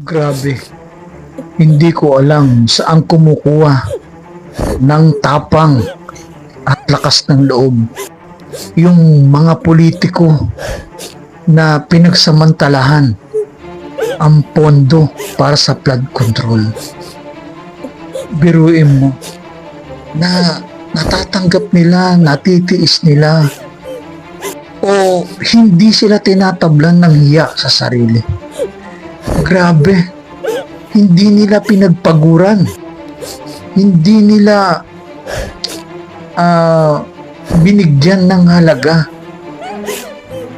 Grabe. Hindi ko alam saan kumukuha ng tapang at lakas ng loob yung mga politiko na pinagsamantalahan ang pondo para sa flood control. Biruin mo na natatanggap nila, natitiis nila o hindi sila tinatablan ng hiya sa sarili. Grabe. Hindi nila pinagpaguran. Hindi nila ah, binigyan ng halaga.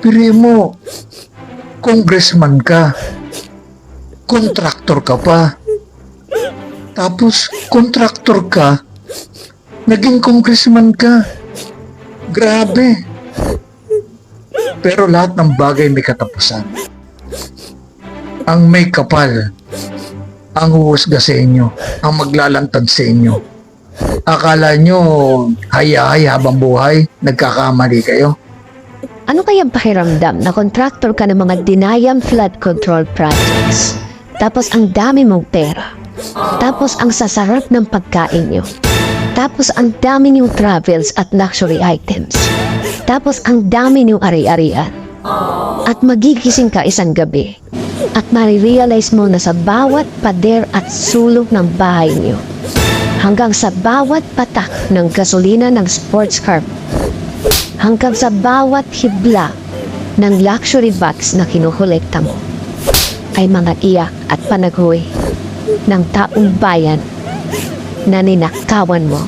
Pero mo, congressman ka. Kontraktor ka pa. Tapos, kontraktor ka, naging congressman ka. Grabe. Pero lahat ng bagay may katapusan ang may kapal ang huhusga sa inyo, ang maglalantad sa inyo. Akala nyo, haya-hay habang buhay, nagkakamali kayo. Ano kayang pakiramdam na kontraktor ka ng mga dinayang flood control projects? Tapos ang dami mong pera. Tapos ang sasarap ng pagkain nyo. Tapos ang dami niyong travels at luxury items. Tapos ang dami niyong ari-arian. At magigising ka isang gabi. At marirealize mo na sa bawat pader at sulok ng bahay niyo. Hanggang sa bawat patak ng gasolina ng sports car hanggang sa bawat hibla ng luxury bags na kinukolekta mo ay mga iyak at panaghoy ng taong bayan na ninakawan mo